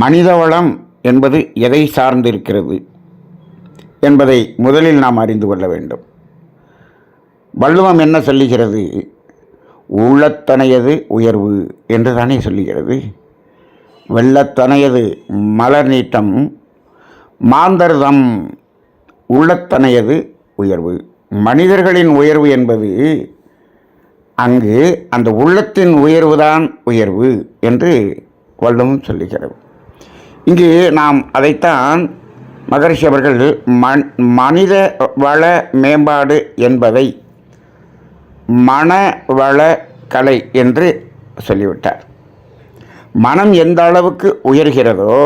மனிதவளம் என்பது எதை சார்ந்திருக்கிறது என்பதை முதலில் நாம் அறிந்து கொள்ள வேண்டும். வள்ளுவம் என்ன சொல்லுகிறது? உள்ளத்தனையது உயர்வு என்று தானே சொல்லுகிறது. வெள்ளத்தனையது மலர் நீட்டம் மாந்தர்தம் உள்ளத்தனையது உயர்வு. மனிதர்களின் உயர்வு என்பது அங்கு அந்த உள்ளத்தின் உயர்வுதான் உயர்வு என்று வள்ளுவம் சொல்லுகிறது. இங்கு நாம் அதைத்தான் மகரிஷி அவர்கள் மண் மனித வள மேம்பாடு என்பதை மனவள கலை என்று சொல்லிவிட்டார். மனம் எந்த அளவுக்கு உயர்கிறதோ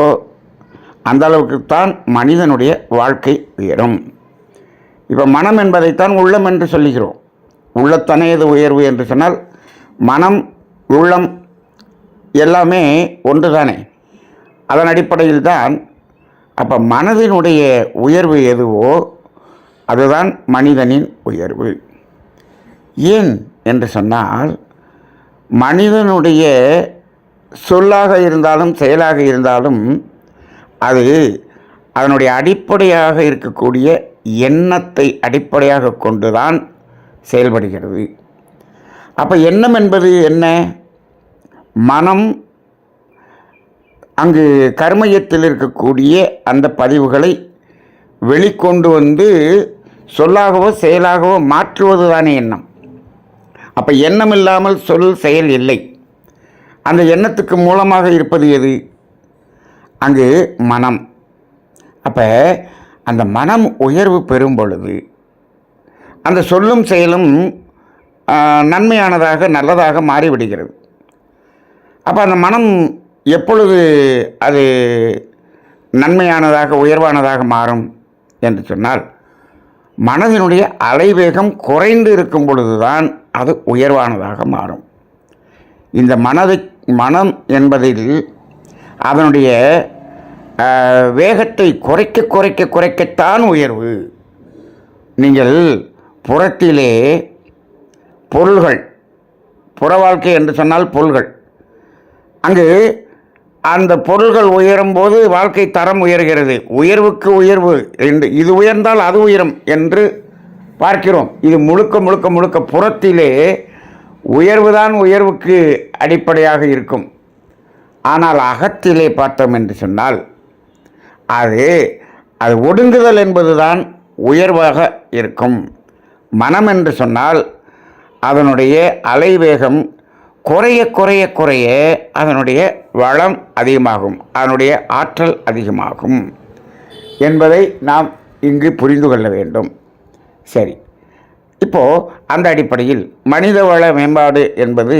அந்த அளவுக்குத்தான் மனிதனுடைய வாழ்க்கை உயரும். இப்போ மனம் என்பதைத்தான் உள்ளம் என்று சொல்லுகிறோம். உள்ளத்தனையது உயர்வு என்று சொன்னால் மனம் உள்ளம் எல்லாமே ஒன்று தானே அதன் அடிப்படையில் தான் அப்போ மனதினுடைய உயர்வு எதுவோ அதுதான் மனிதனின் உயர்வு. ஏன் என்று சொன்னால் மனிதனுடைய சொல்லாக இருந்தாலும் செயலாக இருந்தாலும் அது அதனுடைய அடிப்படையாக இருக்கக்கூடிய எண்ணத்தை அடிப்படையாக கொண்டுதான் செயல்படுகிறது. அப்போ எண்ணம் என்பது என்ன? மனம் அங்கு கர்மயத்தில் இருக்கக்கூடிய அந்த பதிவுகளை வெளிக்கொண்டு வந்து சொல்லாகவோ செயலாகவோ மாற்றுவது தானே எண்ணம். அப்போ எண்ணம் இல்லாமல் சொல் செயல் இல்லை. அந்த எண்ணத்துக்கு மூலமாக இருப்பது எது? அங்கு மனம். அப்போ அந்த மனம் உயர்வு பெறும் பொழுது அந்த சொல்லும் செயலும் நன்மையானதாக நல்லதாக மாறிவிடுகிறது. அப்போ அந்த மனம் எப்பொழுது அது நன்மையானதாக உயர்வானதாக மாறும் என்று சொன்னால் மனதினுடைய அலைவேகம் குறைந்து இருக்கும் பொழுதுதான் அது உயர்வானதாக மாறும். இந்த மனதை மனம் என்பதில் அதனுடைய வேகத்தை குறைக்க குறைக்க குறைக்கத்தான் உயர்வு. நீங்கள் புறத்திலே பொருள்கள் புற வாழ்க்கை என்று சொன்னால் பொருள்கள் அங்கு அந்த பொருள்கள் உயரும் போது வாழ்க்கை தரம் உயர்கிறது. உயர்வுக்கு உயர்வு என்று இது உயர்ந்தால் அது உயரும் என்று பார்க்கிறோம். இது முழுக்க முழுக்க முழுக்க புறத்திலே உயர்வுதான் உயர்வுக்கு அடிப்படையாக இருக்கும். ஆனால் அகத்திலே பார்த்தோம் என்று சொன்னால் அது அது ஒடுங்குதல் என்பதுதான் உயர்வாக இருக்கும். மனம் என்று சொன்னால் அதனுடைய அலைவேகம் குறைய குறைய குறைய அதனுடைய வளம் அதிகமாகும் அதனுடைய ஆற்றல் அதிகமாகும் என்பதை நாம் இங்கு புரிந்து கொள்ள வேண்டும். சரி. இப்போது அந்த அடிப்படையில் மனித வள மேம்பாடு என்பது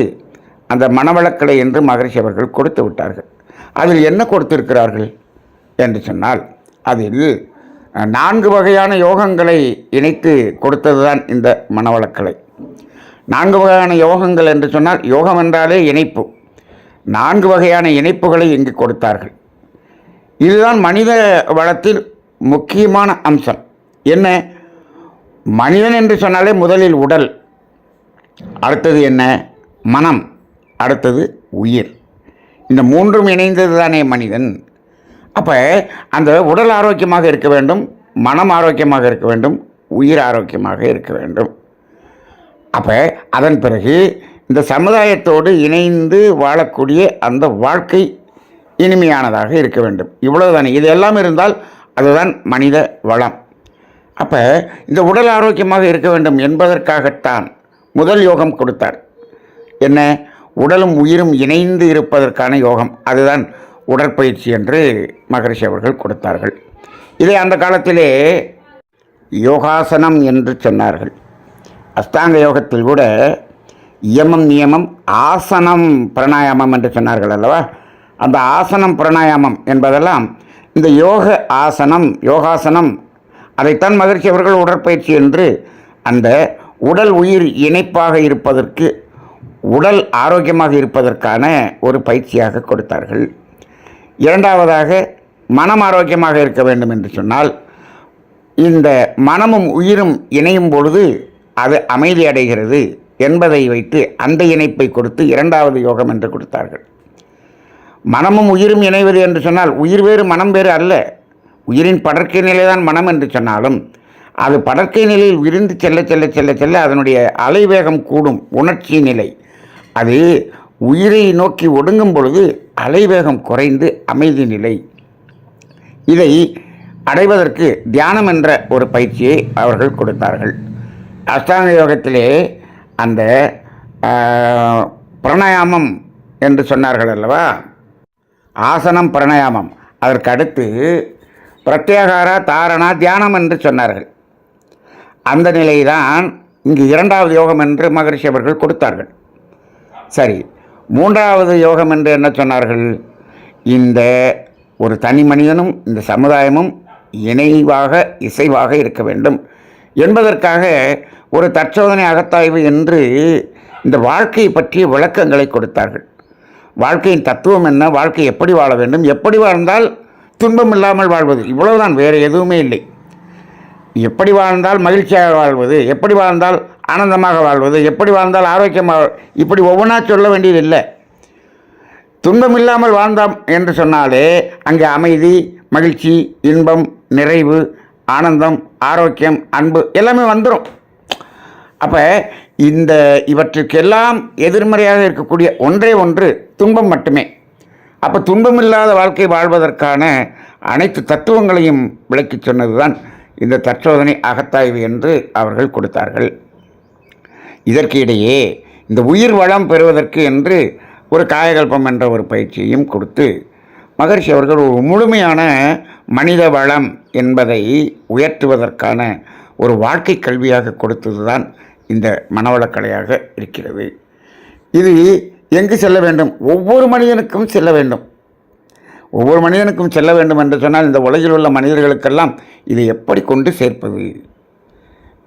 அந்த மனவளக்கலை என்று மகரிஷி அவர்கள் கொடுத்து விட்டார்கள். அதில் என்ன கொடுத்திருக்கிறார்கள் என்று சொன்னால் அதில் நான்கு வகையான யோகங்களை இணைத்து கொடுத்தது தான் இந்த மனவளக்கலை. நான்கு வகையான யோகங்கள் என்று சொன்னால் யோகம் என்றாலே இணைப்பு. நான்கு வகையான இணைப்புகளை இங்கு கொடுத்தார்கள். இதுதான் மனித வளத்தில் முக்கியமான அம்சம். என்ன? மனிதன் என்று சொன்னாலே முதலில் உடல் அடுத்தது என்ன? மனம் அடுத்தது உயிர். இந்த மூன்றும் இணைந்தது தானே மனிதன். அப்போ அந்த உடல் ஆரோக்கியமாக இருக்க வேண்டும் மனம் ஆரோக்கியமாக இருக்க வேண்டும் உயிர் ஆரோக்கியமாக இருக்க வேண்டும். அப்போ அதன் பிறகு இந்த சமுதாயத்தோடு இணைந்து வாழக்கூடிய அந்த வாழ்க்கை இனிமையானதாக இருக்க வேண்டும். இவ்வளவுதானே. இது எல்லாம் இருந்தால் அதுதான் மனித வளம். அப்போ இந்த உடல் ஆரோக்கியமாக இருக்க வேண்டும் என்பதற்காகத்தான் முதல் யோகம் கொடுத்தார். என்ன? உடலும் உயிரும் இணைந்து இருப்பதற்கான யோகம். அதுதான் உடற்பயிற்சி என்று மகரிஷி அவர்கள் கொடுத்தார்கள். இதை அந்த காலத்திலே யோகாசனம் என்று சொன்னார்கள். அஷ்டாங்க யோகத்தில் கூட இயமம் நியமம் ஆசனம் பிரணாயாமம் என்று சொன்னார்கள் அல்லவா? அந்த ஆசனம் பிரணாயாமம் என்பதெல்லாம் இந்த யோக ஆசனம் யோகாசனம் அதைத்தான் மகிழ்ச்சி அவர்கள் உடற்பயிற்சி என்று அந்த உடல் உயிர் இணைப்பாக இருப்பதற்கு உடல் ஆரோக்கியமாக இருப்பதற்கான ஒரு பயிற்சியாக கொடுத்தார்கள். இரண்டாவதாக மனம் ஆரோக்கியமாக இருக்க வேண்டும் என்று சொன்னால் இந்த மனமும் உயிரும் இணையும் பொழுது அது அமைதி அடைகிறது என்பதை வைத்து அந்த இணைப்பை கொடுத்து இரண்டாவது யோகம் என்று கொடுத்தார்கள். மனமும் உயிரும் இணைவது என்று சொன்னால் உயிர் வேறு மனம் வேறு அல்ல. உயிரின் படற்கை நிலைதான் மனம் என்று சொன்னாலும் அது படற்கை நிலையில் விரிந்து செல்ல செல்ல செல்ல செல்ல அதனுடைய அலைவேகம் கூடும் உணர்ச்சி நிலை. அது உயிரை நோக்கி ஒடுங்கும் பொழுது அலைவேகம் குறைந்து அமைதி நிலை. இதை அடைவதற்கு தியானம் என்ற ஒரு பயிற்சியை அவர்கள் கொடுத்தார்கள். அஷ்டாங்க யோகத்திலே அந்த பிரணயாமம் என்று சொன்னார்கள் அல்லவா? ஆசனம் பிரணயாமம். அதற்கு அடுத்து பிரத்யேகாரா தாரணா தியானம் என்று சொன்னார்கள். அந்த நிலைதான் இங்கு இரண்டாவது யோகம் என்று மகரிஷி அவர்கள் கொடுத்தார்கள். சரி மூன்றாவது யோகம் என்று என்ன சொன்னார்கள்? இந்த ஒரு தனி மனிதனும் இந்த சமுதாயமும் இணைவாக இசைவாக இருக்க வேண்டும். என்பதற்காக ஒரு தற்சோதனை அகத்தாய்வு என்று இந்த வாழ்க்கையை பற்றிய விளக்கங்களை கொடுத்தார்கள். வாழ்க்கையின் தத்துவம் என்ன? வாழ்க்கை எப்படி வாழ வேண்டும்? எப்படி வாழ்ந்தால் துன்பம் இல்லாமல் வாழ்வது? இவ்வளவுதான் வேறு எதுவுமே இல்லை. எப்படி வாழ்ந்தால் மகிழ்ச்சியாக வாழ்வது? எப்படி வாழ்ந்தால் ஆனந்தமாக வாழ்வது? எப்படி வாழ்ந்தால் ஆரோக்கியமாக இப்படி ஒவ்வொன்றா சொல்ல வேண்டியதில்லை துன்பம் இல்லாமல் வாழ்ந்தோம் என்று சொன்னாலே அங்கே அமைதி மகிழ்ச்சி இன்பம் நிறைவு ஆனந்தம் ஆரோக்கியம் அன்பு எல்லாமே வந்துடும் அப்போ இந்த இவற்றுக்கெல்லாம் எதிர்மறையாக இருக்கக்கூடிய ஒன்றே ஒன்று துன்பம் மட்டுமே. அப்போ துன்பமில்லாத வாழ்க்கை வாழ்வதற்கான அனைத்து தத்துவங்களையும் விளக்கிச் சொன்னதுதான் இந்த தற்சோதனை அகத்தாய்வு என்று அவர்கள் கொடுத்தார்கள். இதற்கு இடையே இந்த உயிர் வளம் பெறுவதற்கு என்று ஒரு காயகல்பம் என்ற ஒரு பயிற்சியையும் கொடுத்து மகர்ஷி அவர்கள் ஒரு முழுமையான மனித வளம் என்பதை உயர்த்துவதற்கான ஒரு வாழ்க்கை கல்வியாக கொடுத்தது தான் இந்த மனவளக்கலையாக இருக்கிறது. இது எங்கு செல்ல வேண்டும்? ஒவ்வொரு மனிதனுக்கும் செல்ல வேண்டும். ஒவ்வொரு மனிதனுக்கும் செல்ல வேண்டும் என்று சொன்னால் இந்த உலகில் உள்ள மனிதர்களுக்கெல்லாம் இதை எப்படி கொண்டு சேர்ப்பது?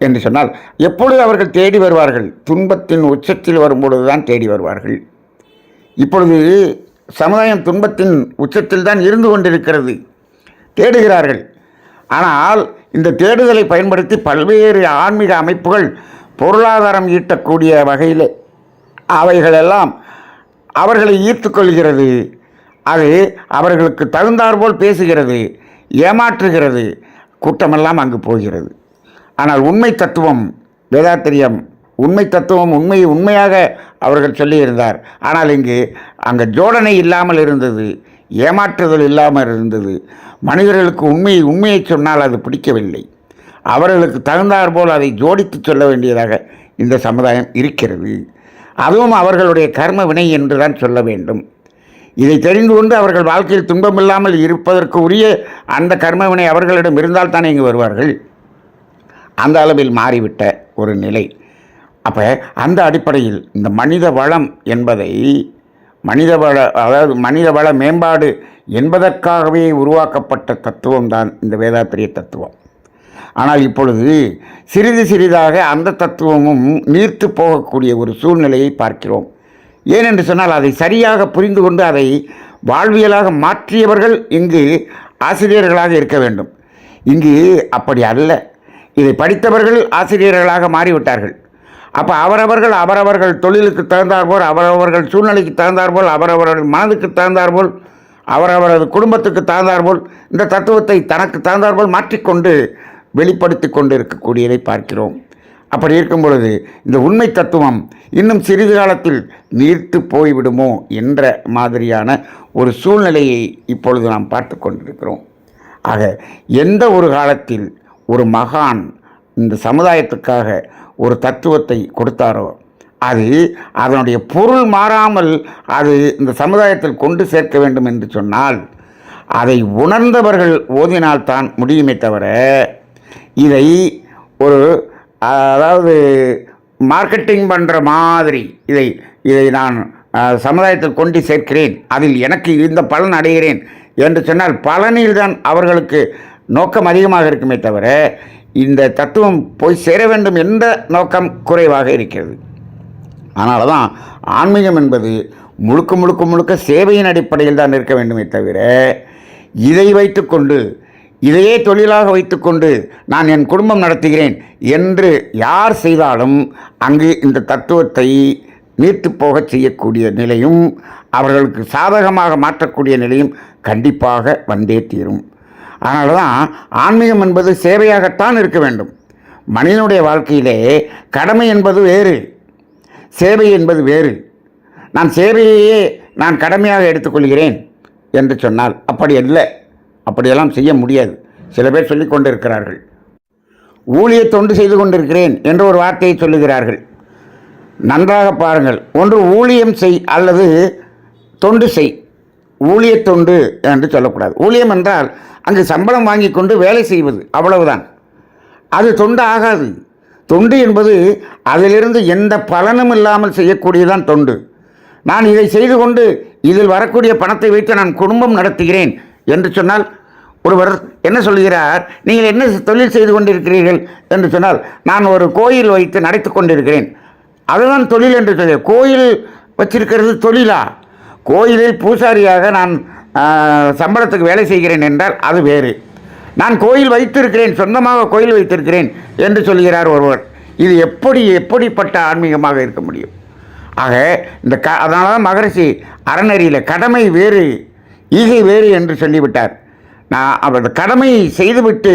என்று சொன்னால் எப்பொழுது அவர்கள் தேடி வருவார்கள்? துன்பத்தின் உச்சத்தில் வரும்பொழுது தான் தேடி வருவார்கள். இப்பொழுது சமுதாயம் துன்பத்தின் உச்சத்தில் தான் இருந்து கொண்டிருக்கிறது. தேடுகிறார்கள். ஆனால் இந்த தேடுதலை பயன்படுத்தி பல்வேறு ஆன்மீக அமைப்புகள் பொருளாதாரம் ஈட்டக்கூடிய வகையில் அவைகளெல்லாம் அவர்களை ஈர்த்து கொள்கிறது அது அவர்களுக்கு தகுந்தாற்போல் பேசுகிறது ஏமாற்றுகிறது கூட்டமெல்லாம் அங்கு போகிறது. ஆனால் உண்மை தத்துவம் வேதாத்திரியம் உண்மை தத்துவம் உண்மை உண்மையாக அவர்கள் சொல்லியிருந்தார். ஆனால் இங்கு அங்கே ஜோடனை இல்லாமல் இருந்தது ஏமாற்றுதல் இல்லாமல் இருந்தது. மனிதர்களுக்கு உண்மையை உண்மையை சொன்னால் அது பிடிக்கவில்லை. அவர்களுக்கு தகுந்தாற்போல் அதை ஜோடித்து சொல்ல வேண்டியதாக இந்த சமுதாயம் இருக்கிறது. அதுவும் அவர்களுடைய கர்ம வினை என்று தான் சொல்ல வேண்டும். இதை தெரிந்து கொண்டு அவர்கள் வாழ்க்கையில் துன்பமில்லாமல் இருப்பதற்கு உரிய அந்த கர்ம வினை அவர்களிடம் இருந்தால் தானே இங்கு வருவார்கள். அந்த அளவில் மாறிவிட்ட ஒரு நிலை. அப்போ அந்த அடிப்படையில் இந்த மனித வளம் என்பதை மனித வள அதாவது மனித வள மேம்பாடு என்பதற்காகவே உருவாக்கப்பட்ட தத்துவம் தான் இந்த வேதாத்திரிய தத்துவம். ஆனால் இப்பொழுது சிறிது சிறிதாக அந்த தத்துவமும் நீர்த்து போகக்கூடிய ஒரு சூழ்நிலையை பார்க்கிறோம். ஏனென்று சொன்னால் அதை சரியாக புரிந்து கொண்டு அதை வாழ்வியலாக மாற்றியவர்கள் இங்கு ஆசிரியர்களாக இருக்க வேண்டும். இங்கு அப்படி அல்ல. இதை படித்தவர்கள் ஆசிரியர்களாக மாறிவிட்டார்கள். அப்போ அவரவர்கள் அவரவர்கள் தொழிலுக்கு தகுந்தாற்போல் அவரவர்கள் சூழ்நிலைக்கு தகுந்தாற்போல் அவரவர்கள் மனதுக்கு தகுந்தாற்போல் அவரவரது குடும்பத்துக்கு தகுந்தாற்போல் இந்த தத்துவத்தை தனக்கு தகுந்தாற்போல் மாற்றிக்கொண்டு வெளிப்படுத்தி கொண்டு இருக்கக்கூடியதை பார்க்கிறோம். அப்படி இருக்கும் பொழுது இந்த உண்மை தத்துவம் இன்னும் சிறிது காலத்தில் நீர்த்து போய்விடுமோ என்ற மாதிரியான ஒரு சூழ்நிலையை இப்பொழுது நாம் பார்த்து கொண்டிருக்கிறோம். ஆக எந்த ஒரு காலத்தில் ஒரு மகான் இந்த சமுதாயத்துக்காக ஒரு தத்துவத்தை கொடுத்தாரோ அது அதனுடைய பொருள் மாறாமல் அது இந்த சமுதாயத்தில் கொண்டு சேர்க்க வேண்டும் என்று சொன்னால் அதை உணர்ந்தவர்கள் ஓதினால்தான் முடியுமே தவிர இதை ஒரு அதாவது மார்க்கெட்டிங் பண்ணுற மாதிரி இதை இதை நான் சமுதாயத்தில் கொண்டு சேர்க்கிறேன் அதில் எனக்கு இந்த பலன் அடைகிறேன் என்று சொன்னால் பலனில்தான் அவர்களுக்கு நோக்கம் அதிகமாக இருக்குமே தவிர இந்த தத்துவம் போய் சேர வேண்டும் என்ற நோக்கம் குறைவாக இருக்கிறது. அதனால தான் ஆன்மீகம் என்பது முழுக்க முழுக்க முழுக்க சேவையின் அடிப்படையில் தான் இருக்க வேண்டுமே தவிர இதை வைத்துக்கொண்டு இதையே தொழிலாக வைத்துக்கொண்டு நான் என் குடும்பம் நடத்துகிறேன் என்று யார் செய்தாலும் அங்கு இந்த தத்துவத்தை நீர்த்து போகச் செய்யக்கூடிய நிலையும் அவர்களுக்கு சாதகமாக மாற்றக்கூடிய நிலையும் கண்டிப்பாக வந்தே தீரும். அதனால தான் ஆன்மீகம் என்பது சேவையாகத்தான் இருக்க வேண்டும். மனிதனுடைய வாழ்க்கையிலே கடமை என்பது வேறு சேவை என்பது வேறு. நான் சேவையையே நான் கடமையாக எடுத்துக்கொள்கிறேன் என்று சொன்னால் அப்படி அல்ல. அப்படியெல்லாம் செய்ய முடியாது. சில பேர் சொல்லி கொண்டிருக்கிறார்கள். ஊழிய தொண்டு செய்து கொண்டிருக்கிறேன் என்ற ஒரு வார்த்தையை சொல்லுகிறார்கள். நன்றாக பாருங்கள். ஒன்று ஊழியம் செய் அல்லது தொண்டு செய். ஊழியத்தொண்டு என்று சொல்லக்கூடாது. ஊழியம் என்றால் அங்கு சம்பளம் வாங்கி கொண்டு வேலை செய்வது அவ்வளவுதான். அது தொண்டு ஆகாது. தொண்டு என்பது அதிலிருந்து எந்த பலனும் இல்லாமல் செய்யக்கூடியதான் தொண்டு. நான் இதை செய்து கொண்டு இதில் வரக்கூடிய பணத்தை வைத்து நான் குடும்பம் நடத்துகிறேன் என்று சொன்னால் ஒருவர் என்ன சொல்கிறார்? நீங்கள் என்ன தொழில் செய்து கொண்டிருக்கிறீர்கள் என்று சொன்னால் நான் ஒரு கோயில் வைத்து நடத்தி கொண்டிருக்கிறேன். அதுதான் தொழில் என்று சொல்லி கோயில் வச்சிருக்கிறது தொழிலா? கோயிலில் பூசாரியாக நான் சம்பளத்துக்கு வேலை செய்கிறேன் என்றால் அது வேறு. நான் கோயில் வைத்திருக்கிறேன் சொந்தமாக கோயில் வைத்திருக்கிறேன் என்று சொல்கிறார் ஒருவர். இது எப்படி எப்படிப்பட்ட ஆன்மீகமாக இருக்க முடியும்? ஆக இந்த க அதனால தான் மகரிஷி அறநெறியில் கடமை வேறு ஈகை வேறு என்று சொல்லிவிட்டார். நான் அவர் கடமையை செய்துவிட்டு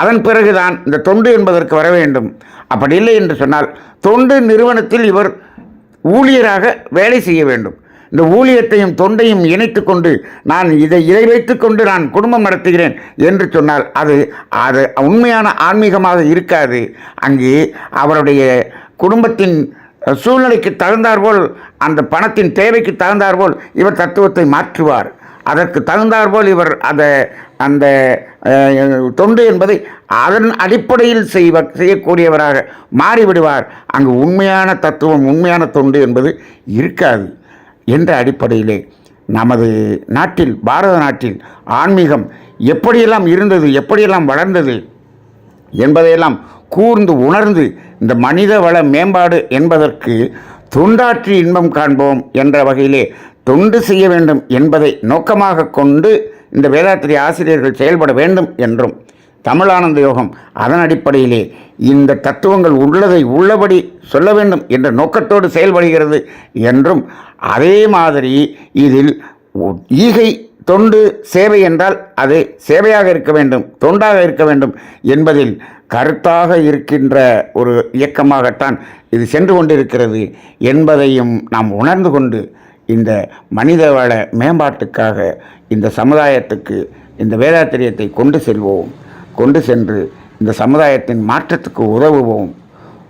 அதன் பிறகுதான் இந்த தொண்டு என்பதற்கு வர வேண்டும். அப்படி இல்லை என்று சொன்னால் தொண்டு நிறுவனத்தில் இவர் ஊழியராக வேலை செய்ய வேண்டும். இந்த ஊழியத்தையும் தொண்டையும் இணைத்து கொண்டு நான் இதை இதை வைத்துக்கொண்டு நான் குடும்பம் நடத்துகிறேன் என்று சொன்னால் அது அது உண்மையான ஆன்மீகமாக இருக்காது. அங்கே அவருடைய குடும்பத்தின் சூழ்நிலைக்கு தகுந்தாற்போல் அந்த பணத்தின் தேவைக்கு தகுந்தாற்போல் இவர் தத்துவத்தை மாற்றுவார். அதற்கு தகுந்தாற்போல் இவர் அதை அந்த தொண்டு என்பதை அதன் அடிப்படையில் செய்வ செய்யக்கூடியவராக மாறிவிடுவார். அங்கு உண்மையான தத்துவம் உண்மையான தொண்டு என்பது இருக்காது. என்ற அடிப்படையிலே நமது நாட்டில் பாரத நாட்டில் ஆன்மீகம் எப்படியெல்லாம் இருந்தது எப்படியெல்லாம் வளர்ந்தது என்பதையெல்லாம் கூர்ந்து உணர்ந்து இந்த மனித வள மேம்பாடு என்பதற்கு தொண்டாற்றி இன்பம் காண்போம் என்ற வகையிலே தொண்டு செய்ய வேண்டும் என்பதை நோக்கமாக கொண்டு இந்த வேதாத்திரி ஆசிரியர்கள் செயல்பட வேண்டும் என்றும் தமிழானந்த யோகம் அதன் அடிப்படையிலே இந்த தத்துவங்கள் உள்ளதை உள்ளபடி சொல்ல வேண்டும் என்ற நோக்கத்தோடு செயல்படுகிறது என்றும் அதே மாதிரி இதில் ஈகை தொண்டு சேவை என்றால் அது சேவையாக இருக்க வேண்டும் தொண்டாக இருக்க வேண்டும் என்பதில் கருத்தாக இருக்கின்ற ஒரு இயக்கமாகத்தான் இது சென்று கொண்டிருக்கிறது என்பதையும் நாம் உணர்ந்து கொண்டு இந்த மனிதவள மேம்பாட்டுக்காக இந்த சமுதாயத்துக்கு இந்த வேதாத்திரியத்தை கொண்டு செல்வோம் கொண்டு சென்று இந்த சமுதாயத்தின் மாற்றத்துக்கு உதவுவோம்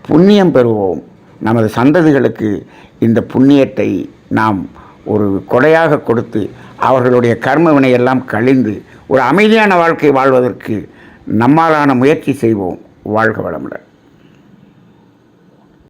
புண்ணியம் பெறுவோம். நமது சந்ததிகளுக்கு இந்த புண்ணியத்தை நாம் ஒரு கொடையாக கொடுத்து அவர்களுடைய கர்ம வினையெல்லாம் கழிந்து ஒரு அமைதியான வாழ்க்கை வாழ்வதற்கு நம்மாலான முயற்சி செய்வோம். வாழ்க வளமுடன்.